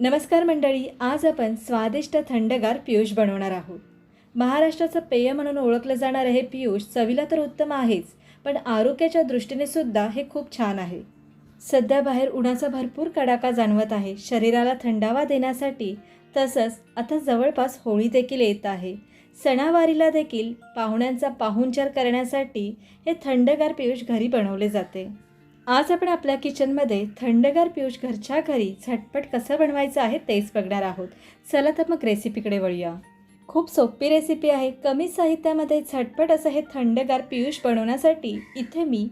नमस्कार मंडळी आज आपण स्वादिष्ट थंडगार पियुष बनवणार आहोत. महाराष्ट्राचं पेय म्हणून ओळखलं जाणारं हे पियुष चवीला तर उत्तम आहेच पण आरोग्याच्या दृष्टीने सुद्धा हे खूप छान आहे. सध्या बाहेर उन्हाचा भरपूर कडाका जाणवत आहे. शरीराला थंडावा देण्यासाठी तसंच आता जवळपास होळी देखील येत आहे. सणावारीला देखील पाहुण्यांचा पाहुणचार करण्यासाठी हे थंडगार पियुष घरी बनवले जाते. आज आपण आपल्या किचनमध्ये थंडगार पियुष घरच्या घरी झटपट कसं बनवायचं आहे तेच बघणार आहोत. चला तर मग रेसिपीकडे वळूया. खूप सोपी रेसिपी आहे. कमी साहित्यामध्ये झटपट असं हे थंडगार पियुष बनवण्यासाठी इथे मी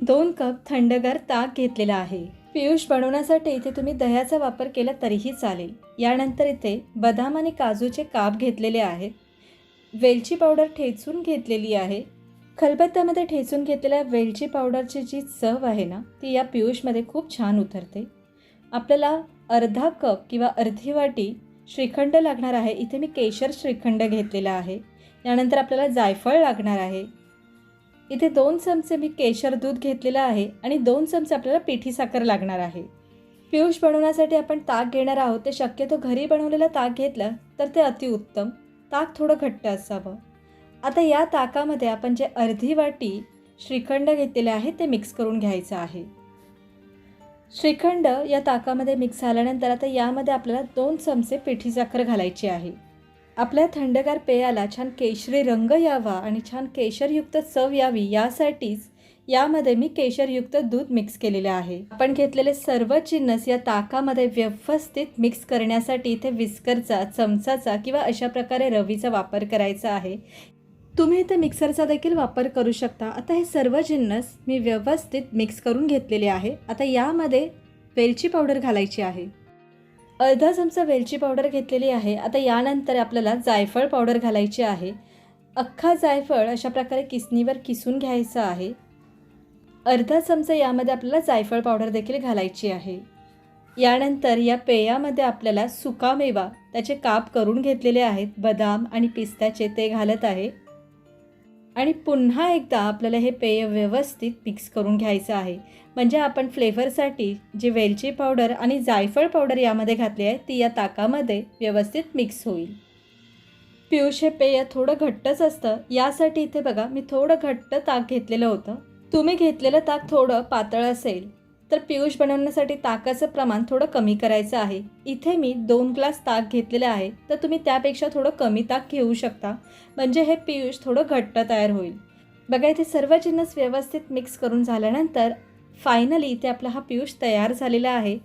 दोन कप थंडगार ताक घेतलेला आहे. पियुष बनवण्यासाठी इथे तुम्ही दह्याचा वापर केला तरीही चालेल. यानंतर इथे बदाम आणि काजूचे काप घेतलेले आहेत. वेलची पावडर ठेचून घेतलेली आहे. खलबत्त्यामध्ये ठेचून घेतलेल्या वेलची पावडरची जी चव आहे ना ती या पियुषमध्ये खूप छान उतरते. आपल्याला अर्धा कप किंवा अर्धी वाटी श्रीखंड लागणार आहे. इथे मी केशर श्रीखंड घेतलेला आहे. यानंतर आपल्याला जायफळ लागणार आहे. इथे दोन चमचे मी केशर दूध घेतलेलं आहे आणि दोन चमचे आपल्याला पिठी साखर लागणार आहे. पियुष बनवण्यासाठी आपण ताक घेणार आहोत. ते शक्यतो घरी बनवलेलं ताक घेतलं तर ते अतिउत्तम. ताक थोडं घट्ट असावं. आता या ताकामध्ये आपण जे अर्धी वाटी श्रीखंड घेतलेले आहे ते मिक्स करून घ्यायचं आहे. श्रीखंड या ताकामध्ये मिक्स झाल्यानंतर आता यामध्ये आपल्याला दोन चमचे पिठी साखर घालायची आहे. आपल्या थंडगार पेयाला छान केशरी रंग यावा आणि छान केशरयुक्त चव यावी यासाठीच यामध्ये मी केशरयुक्त दूध मिक्स केलेले आहे. आपण घेतलेले सर्व जिन्नस या ताकामध्ये व्यवस्थित मिक्स करण्यासाठी इथे विस्करचा चमचाचा किंवा अशा प्रकारे रवीचा वापर करायचा आहे. तुम्ही इथे मिक्सरचा देखील वापर करू शकता. आता हे सर्व जिन्नस मी व्यवस्थित मिक्स करून घेतलेले आहे. आता यामध्ये वेलची पावडर घालायची आहे. अर्धा चमचा वेलची पावडर घेतलेली आहे. आता यानंतर आपल्याला जायफळ पावडर घालायची आहे. अख्खा जायफळ अशा प्रकारे किसणीवर किसून घ्यायचं आहे. अर्धा चमचा यामध्ये आपल्याला जायफळ पावडर देखील घालायची आहे. यानंतर या पेयामध्ये आपल्याला सुकामेवा त्याचे काप करून घेतलेले आहेत. बदाम आणि पिस्त्याचे ते घालत आहे. आणि पुन्हा एकदा आपल्याला हे पेय व्यवस्थित मिक्स करून घ्यायचं आहे. म्हणजे आपण फ्लेवरसाठी जी वेलची पावडर आणि जायफळ पावडर यामध्ये घातली आहे ती या ताकामध्ये व्यवस्थित मिक्स होईल. पियुष हे पेय थोडं घट्टच असतं. यासाठी इथे बघा मी थोडं घट्ट ताक घेतलेलं होतं. तुम्ही घेतलेलं ताक थोडं पातळ असेल. तर पियुष बनवण्यासाठी ताकाचं प्रमाण थोडं कमी करायचं आहे. इथे मी दोन ग्लास ताक घेतलेले आहे तर तुम्ही त्यापेक्षा थोडं कमी ताक घेऊ शकता. म्हणजे हे पियुष थोडं घट्ट तयार होईल. बघा इथे सर्व जिन्नस व्यवस्थित मिक्स करून झाल्यानंतर फायनली इथे आपला हा पियुष तयार झालेला आहे.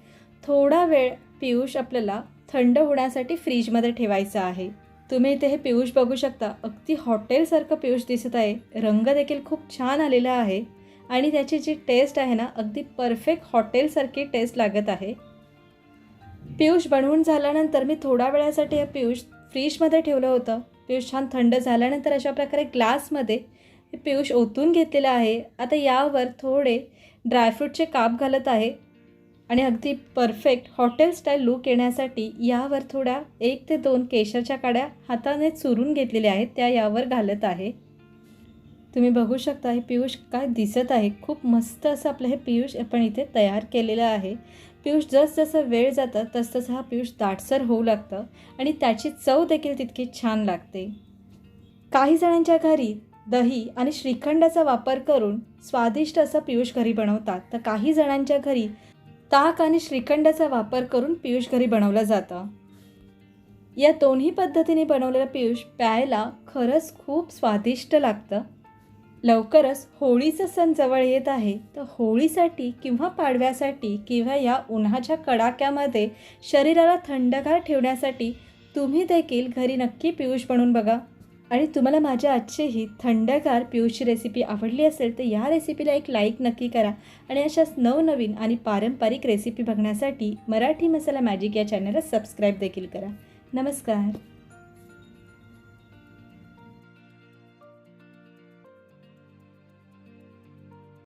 थोडा वेळ पियुष आपल्याला थंड होण्यासाठी फ्रीजमध्ये ठेवायचा आहे. तुम्ही इथे हे पियुष बघू शकता. अगदी हॉटेलसारखं पियुष दिसत आहे. रंग देखील खूप छान आलेला आहे. आणि त्याची जी टेस्ट आहे ना अगदी परफेक्ट हॉटेलसारखी टेस्ट लागत आहे. पियुष बनवून झाल्यानंतर मी थोड्या वेळासाठी हे पियुष फ्रीजमध्ये ठेवलं होतं. पियुष छान थंड झाल्यानंतर अशा प्रकारे ग्लासमध्ये हे पियुष ओतून घेतलेलं आहे. आता यावर थोडे ड्रायफ्रूटचे काप घालत आहे. आणि अगदी परफेक्ट हॉटेल स्टाईल लुक येण्यासाठी यावर थोड्या एक ते दोन केशरच्या काड्या हाताने चुरून घेतलेल्या आहेत. त्या यावर घालत आहे. तुम्ही बघू शकता हे पियुष काय दिसत आहे. खूप मस्त असं आपलं हे पियुष आपण इथे तयार केलेलं आहे. पियुष जसजसं वेळ जातं तसतसं हा पियुष दाटसर होऊ लागतं आणि त्याची चव देखील तितकी छान लागते. काही जणांच्या घरी दही आणि श्रीखंडाचा वापर करून स्वादिष्ट असं पियुष घरी बनवतात. तर काही जणांच्या घरी ताक आणि श्रीखंडाचा वापर करून पियुष घरी बनवलं जातं. या दोन्ही पद्धतीने बनवलेलं पियुष प्यायला खरंच खूप स्वादिष्ट लागतं. लवकरच होळीचा सण जवळ येत आहे तर होळीसाठी किंवा पाडव्यासाठी किंवा या उन्हाच्या कडाक्यामध्ये शरीराला थंडगार ठेवण्यासाठी तुम्ही देखील घरी नक्की पियुष बनवून बघा. आणि तुम्हाला माझ्या आजची ही थंडगार पियुषची रेसिपी आवडली असेल तर या रेसिपीला एक लाईक नक्की करा. आणि अशाच नवनवीन आणि पारंपरिक रेसिपी बघण्यासाठी मराठी मसाला मॅजिक या चॅनलला सबस्क्राईब देखील करा. नमस्कार.